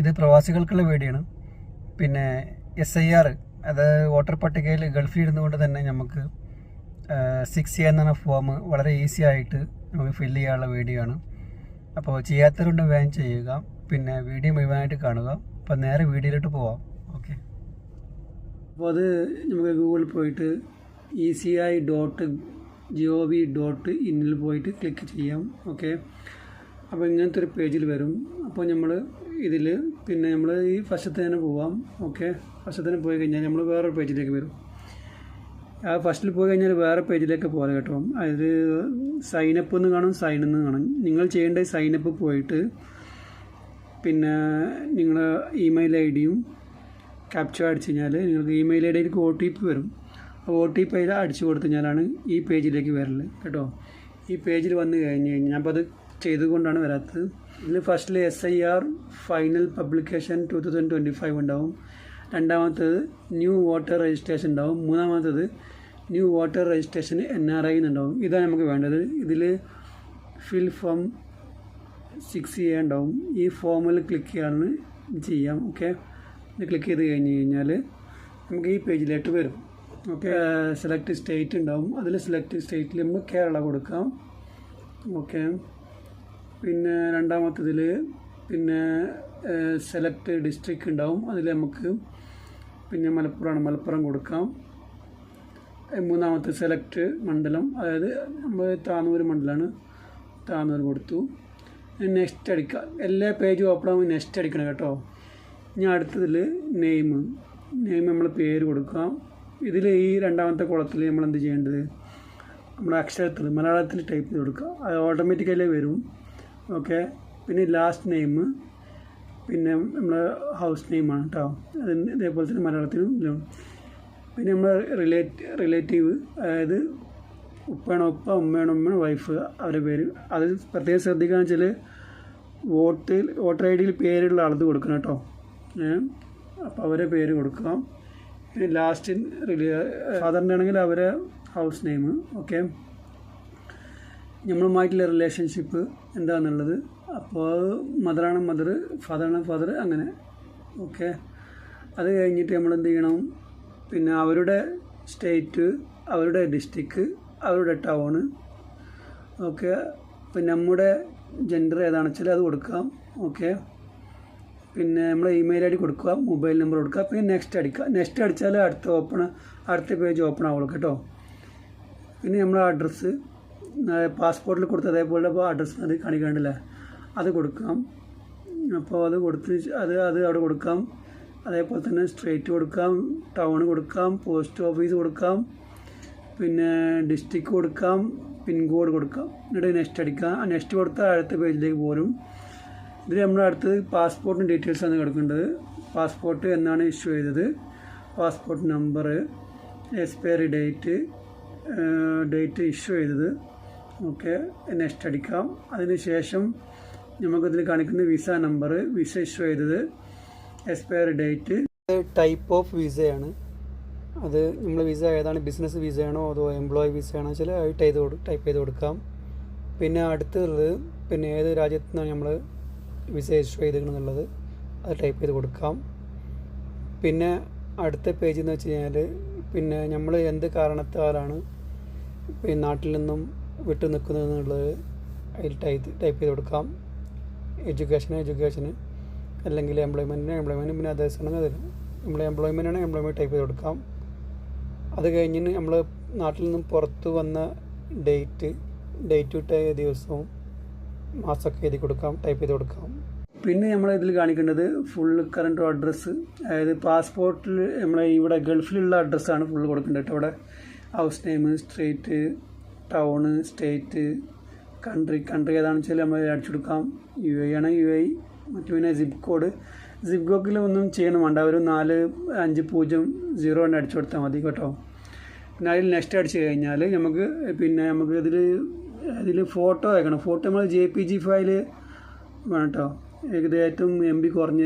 ഇത് പ്രവാസികൾക്കുള്ള വേടിയാണ് പിന്നെ എസ് ഐ ആർ അത് വോട്ടർ പട്ടികയിൽ ഗൾഫിൽ ഇരുന്നുകൊണ്ട് തന്നെ നമുക്ക് സിക്സ് എ എന്ന ഫോം വളരെ ഈസി ആയിട്ട് നമുക്ക് ഫില്ല് ചെയ്യാനുള്ള വീഡിയോ ആണ് അപ്പോൾ ചെയ്യാത്തവരുണ്ട് വേഗം ചെയ്യുക. പിന്നെ വീഡിയോ മുഴുവനായിട്ട് കാണുക. അപ്പോൾ നേരെ വീഡിയോയിലോട്ട് പോവാം. ഓക്കെ അപ്പോൾ അത് നമുക്ക് ഗൂഗിളിൽ പോയിട്ട് E C I dot G O V dot ഇന്നിൽ പോയിട്ട് ക്ലിക്ക് ചെയ്യാം. ഓക്കെ അപ്പോൾ ഇങ്ങനത്തെ ഒരു പേജിൽ വരും. അപ്പോൾ നമ്മൾ ഇതിൽ പിന്നെ നമ്മൾ ഈ ഫസ്റ്റത്തെ തന്നെ പോവാം. ഓക്കെ? ഫസ്റ്റത്തെ തന്നെ പോയി കഴിഞ്ഞാൽ നമ്മൾ വേറൊരു പേജിലേക്ക് വരും. ആ ഫസ്റ്റിൽ പോയി കഴിഞ്ഞാൽ വേറെ പേജിലേക്ക് പോലെ കേട്ടോ. അതിൽ സൈനപ്പ് എന്ന് കാണും സൈൻ എന്ന് കാണും. നിങ്ങൾ ചെയ്യേണ്ട സൈനപ്പ് പോയിട്ട് പിന്നെ നിങ്ങളുടെ ഇമെയിൽ ഐ ഡിയും ക്യാപ്ചർ അടിച്ചു കഴിഞ്ഞാൽ നിങ്ങൾക്ക് ഇമെയിൽ ഐ ഡിയിലേക്ക് ഒ ടി പി വരും. ഒ ടി പി അതിൽ അടിച്ചു കൊടുത്തു കഴിഞ്ഞാലാണ് ഈ പേജിലേക്ക് വരൽ കേട്ടോ. ഈ പേജിൽ വന്നു കഴിഞ്ഞ് കഴിഞ്ഞാൽ അപ്പോൾ അത് ചെയ്തുകൊണ്ടാണ് വരാത്തത്. ഇതിൽ ഫസ്റ്റിൽ S I R final publication two thousand twenty five ഉണ്ടാവും. രണ്ടാമത്തേത് ന്യൂ വോട്ടർ രജിസ്ട്രേഷൻ ഉണ്ടാവും. മൂന്നാമത്തേത് new voter registration N R I എന്നുണ്ടാവും ഇതാണ് നമുക്ക് വേണ്ടത്. ഇതിൽ ഫിൽ ഫോം സിക്സ് എ ഉണ്ടാവും. ഈ ഫോമിൽ ക്ലിക്ക് ചെയ്യാമെന്ന് ചെയ്യാം. ഓക്കെ ഇത് ക്ലിക്ക് ചെയ്ത് കഴിഞ്ഞ് കഴിഞ്ഞാൽ നമുക്ക് ഈ പേജിലേക്ക് വരും. ഓക്കെ സെലക്ട് സ്റ്റേറ്റ് ഉണ്ടാവും. അതിൽ സെലക്ട് സ്റ്റേറ്റിൽ നമ്മൾ കേരള കൊടുക്കാം. ഓക്കെ പിന്നെ രണ്ടാമത്തതിൽ പിന്നെ സെലക്ട് ഡിസ്ട്രിക്ട് ഉണ്ടാവും അതിൽ നമുക്ക് പിന്നെ മലപ്പുറമാണ് മലപ്പുറം കൊടുക്കാം. മൂന്നാമത്തെ സെലക്ട് മണ്ഡലം. അതായത് നമ്മൾ താന്നൂർ മണ്ഡലമാണ് താന്നൂർ കൊടുത്തു. നെക്സ്റ്റ് അടിക്കുക എല്ലാ പേജും ഓപ്പൺ ആകുമ്പോൾ നെക്സ്റ്റ് അടിക്കണം കേട്ടോ. ഇനി അടുത്തതിൽ നെയിം. നെയിം നമ്മൾ പേര് കൊടുക്കാം ഇതിൽ ഈ രണ്ടാമത്തെ കുളത്തിൽ നമ്മൾ എന്ത് ചെയ്യേണ്ടത്? നമ്മുടെ അക്ഷരത്തിൽ മലയാളത്തിൽ ടൈപ്പ് ചെയ്ത് കൊടുക്കുക. അത് ഓട്ടോമാറ്റിക്കലി വരും. ഓക്കെ. പിന്നെ ലാസ്റ്റ് നെയിം പിന്നെ നമ്മുടെ ഹൗസ് നെയിമാണ് കേട്ടോ അത് ഇതേപോലെ തന്നെ മലയാളത്തിലും പിന്നെ നമ്മൾ റിലേറ്റ് റിലേറ്റീവ് അതായത് ഉപ്പയാണ് ഉപ്പ ഉമ്മയാണ് ഉമ്മയാണ് വൈഫ് അവരുടെ പേര്. അത് പ്രത്യേകം ശ്രദ്ധിക്കുക വെച്ചാൽ വോട്ടിൽ വോട്ടർ ഐ ഡിയിൽ പേരുള്ള ആളത് കൊടുക്കണം കേട്ടോ അപ്പോൾ അവരെ പേര് കൊടുക്കാം. പിന്നെ ലാസ്റ്റ് ഫാദറിന്റെ ആണെങ്കിൽ അവരെ ഹൗസ് നെയിം ഓക്കെ. നമ്മളുമായിട്ടുള്ള റിലേഷൻഷിപ്പ് എന്താണെന്നുള്ളത് അപ്പോൾ മദറാണ് മദർ ഫാദറാണ് ഫാദർ അങ്ങനെ. ഓക്കെ അത് കഴിഞ്ഞിട്ട് നമ്മൾ എന്ത് ചെയ്യണം? പിന്നെ അവരുടെ സ്റ്റേറ്റ് അവരുടെ ഡിസ്ട്രിക്ട് അവരുടെ ടൗണ് ഓക്കെ പിന്നെ നമ്മുടെ ജെൻഡർ ഏതാണെന്ന് വെച്ചാൽ അത് കൊടുക്കാം. ഓക്കെ പിന്നെ നമ്മൾ ഇമെയിൽ ഐ ഡി കൊടുക്കുക മൊബൈൽ നമ്പർ കൊടുക്കുക പിന്നെ നെക്സ്റ്റ് അടിക്കുക. നെക്സ്റ്റ് അടിച്ചാൽ അടുത്ത ഓപ്പൺ അടുത്ത പേജ് ഓപ്പൺ ആവുള്ളൂ കേട്ടോ. പിന്നെ നമ്മളെ അഡ്രസ്സ് പാസ്പോർട്ടിൽ കൊടുത്ത അതേപോലെ അഡ്രസ്സ് അത് കാണിക്കാണ്ടില്ല? അത് കൊടുക്കാം. അപ്പോൾ അത് കൊടുത്ത് അത് അത് അവിടെ കൊടുക്കാം. അതേപോലെ തന്നെ സ്ട്രേറ്റ് കൊടുക്കാം ടൗൺ കൊടുക്കാം പോസ്റ്റ് ഓഫീസ് കൊടുക്കാം പിന്നെ ഡിസ്ട്രിക്ട് കൊടുക്കാം പിൻകോഡ് കൊടുക്കാം. എന്നിട്ട് നെക്സ്റ്റ് അടിക്കാം. ആ നെക്സ്റ്റ് കൊടുത്താൽ അടുത്ത പേജിലേക്ക് പോരും. ഇതിൽ നമ്മൾ അടുത്തത് പാസ്പോർട്ടിന്റെ ഡീറ്റെയിൽസ് ആണ് കിടക്കേണ്ടത്. പാസ്പോർട്ട് എന്നാണ് ഇഷ്യൂ ചെയ്തത്. Passport number expiry date date issue ചെയ്തത്. ഓക്കെ നെക്സ്റ്റ് അടിക്കാം അതിന് ശേഷം നമുക്കിതിൽ കാണിക്കുന്ന വിസ നമ്പർ വിസ ഇഷ്യൂ ചെയ്തത് എക്സ്പയറി ഡേറ്റ് ടൈപ്പ് ഓഫ് വിസയാണ് അത് നമ്മൾ വിസ ഏതാണ് ബിസിനസ് വിസയാണോ അതോ എംപ്ലോയി വിസയാണോ വെച്ചാൽ അത് ടൈപ്പ് കൊടു ടൈപ്പ് ചെയ്ത് കൊടുക്കാം. പിന്നെ അടുത്തുള്ളത് പിന്നെ ഏത് രാജ്യത്തു നിന്നാണ് നമ്മൾ വിസ ഇഷ്യൂ ചെയ്തിരിക്കുന്നുള്ളത് അത് ടൈപ്പ് ചെയ്ത് കൊടുക്കാം. പിന്നെ അടുത്ത പേജ് എന്ന് വെച്ച് കഴിഞ്ഞാൽ പിന്നെ നമ്മൾ എന്ത് കാരണത്താലാണ് നാട്ടിൽ നിന്നും വിട്ടു നിൽക്കുന്നതെന്നുള്ളത് അതിൽ ടൈപ്പ് ടൈപ്പ് ചെയ്ത് കൊടുക്കാം. എഡ്യൂക്കേഷൻ എഡ്യൂക്കേഷന് അല്ലെങ്കിൽ എംപ്ലോയ്മെന്റിന് എംപ്ലോയ്മെന്റ് പിന്നെ അതേഴ്സ് ആണെങ്കിൽ അതിൽ നമ്മൾ എംപ്ലോയ്മെന്റ് ആണ് എംപ്ലോയ്മെന്റ് ടൈപ്പ് ചെയ്ത് കൊടുക്കാം. അത് കഴിഞ്ഞ് നമ്മൾ നാട്ടിൽ നിന്നും പുറത്ത് വന്ന ഡേറ്റ് ഡേറ്റ് വിട്ട ദിവസവും മാസമൊക്കെ എഴുതി കൊടുക്കാം ടൈപ്പ് ചെയ്ത് കൊടുക്കാം. പിന്നെ നമ്മൾ ഇതിൽ കാണിക്കേണ്ടത് ഫുൾ കറണ്ട് അഡ്രസ്സ് അതായത് പാസ്പോർട്ടിൽ നമ്മളെ ഇവിടെ ഗൾഫിലുള്ള അഡ്രസ്സാണ് ഫുൾ കൊടുക്കേണ്ടത് ഇവിടെ house name street town state country country ഏതാണെന്ന് വെച്ചാൽ നമ്മൾ അടിച്ചു കൊടുക്കാം യു എ ആണ് യു എ മറ്റു പിന്നെ സിപ്പ് കോഡ് സിപ്പ് കോക്കിൽ ഒന്നും ചെയ്യണം വേണ്ട. ഒരു നാല് അഞ്ച് പൂജ്യം സീറോ കൊണ്ട് അടിച്ചു കൊടുത്താൽ മതി കേട്ടോ. പിന്നെ അതിൽ നെക്സ്റ്റ് അടിച്ചു കഴിഞ്ഞാൽ നമുക്ക് പിന്നെ നമുക്ക് ഇതിൽ അതിൽ ഫോട്ടോ അയക്കണം. ഫോട്ടോ നമ്മൾ ജെ പി ജി ഫയൽ വേണം കേട്ടോ ഏകദേശം എം ബി കുറഞ്ഞ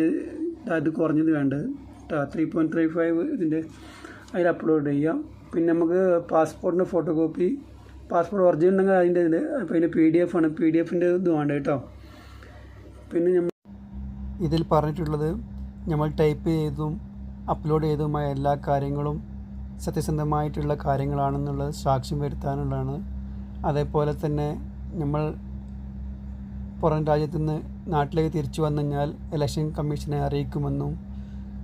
അത് കുറഞ്ഞത് വേണ്ടത് കേട്ടോ ത്രീ പോയിന്റ് ത്രീ ഫൈവ് ഇതിന്റെ അതിൽ അപ്ലോഡ് ചെയ്യാം. പിന്നെ നമുക്ക് പാസ്പോർട്ടിന്റെ ഫോട്ടോ കോപ്പി പാസ്പോർട്ട് ഒറിജിനൽ ഉണ്ടെങ്കിൽ അതിന്റെ അതിന്റെ പി ഡി എഫ് ആണ്. പി ഡി എഫിന്റെ ഇത് വേണ്ട കേട്ടോ. പിന്നെ നമ്മൾ ഇതിൽ പറഞ്ഞിട്ടുള്ളത് നമ്മൾ ടൈപ്പ് ചെയ്തും അപ്ലോഡ് ചെയ്തതുമായ എല്ലാ കാര്യങ്ങളും സത്യസന്ധമായിട്ടുള്ള കാര്യങ്ങളാണെന്നുള്ളത് സാക്ഷ്യം വരുത്താനുള്ളതാണ്. അതേപോലെ തന്നെ നമ്മൾ പുറം രാജ്യത്തു നിന്ന് നാട്ടിലേക്ക് തിരിച്ചു വന്നു കഴിഞ്ഞാൽ ഇലക്ഷൻ കമ്മീഷനെ അറിയിക്കുമെന്നും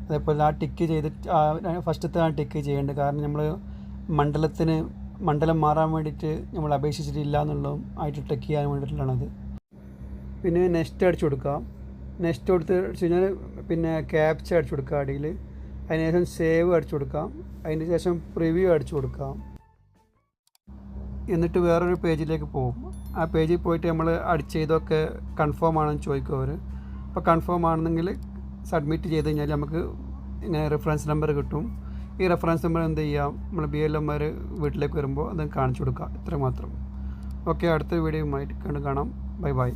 അതേപോലെ ആ ടിക്ക് ചെയ്തിട്ട് ആ ഫസ്റ്റത്തെ ആ ടിക്ക് ചെയ്യേണ്ടത് കാരണം നമ്മൾ മണ്ഡലത്തിന് മണ്ഡലം മാറാൻ വേണ്ടിയിട്ട് നമ്മൾ അപേക്ഷിച്ചിട്ടില്ല എന്നുള്ളതും ആയിട്ട് ടെക്ക് ചെയ്യാൻ വേണ്ടിയിട്ടുള്ളതാണത്. പിന്നെ നെക്സ്റ്റ് അടിച്ചു കൊടുക്കാം നെക്സ്റ്റ് കൊടുത്ത് അടിച്ചു കഴിഞ്ഞാൽ പിന്നെ ക്യാപ്ച അടിച്ചു കൊടുക്കുക അടിയിൽ. അതിനുശേഷം സേവ് അടിച്ചു കൊടുക്കാം അതിന് ശേഷം പ്രിവ്യൂ അടിച്ചു കൊടുക്കാം എന്നിട്ട് വേറൊരു പേജിലേക്ക് പോകും. ആ പേജിൽ പോയിട്ട് നമ്മൾ അടിച്ച് ചെയ്തൊക്കെ കൺഫേം ആണെന്ന് ചോദിക്കും അവർ. അപ്പോൾ കൺഫേം ആണെന്നെങ്കിൽ സബ്മിറ്റ് ചെയ്ത് കഴിഞ്ഞാൽ നമുക്ക് ഇങ്ങനെ റെഫറൻസ് നമ്പർ കിട്ടും. ഈ റെഫറൻസ് നമ്പർ എന്ത് ചെയ്യാം? നമ്മൾ ബി എൽ എംമാർ വീട്ടിലേക്ക് വരുമ്പോൾ അത് കാണിച്ചു കൊടുക്കുക ഇത്രമാത്രം. ഓക്കെ അടുത്ത വീഡിയോയുമായിട്ട് കണ്ട് കാണാം. Bye bye.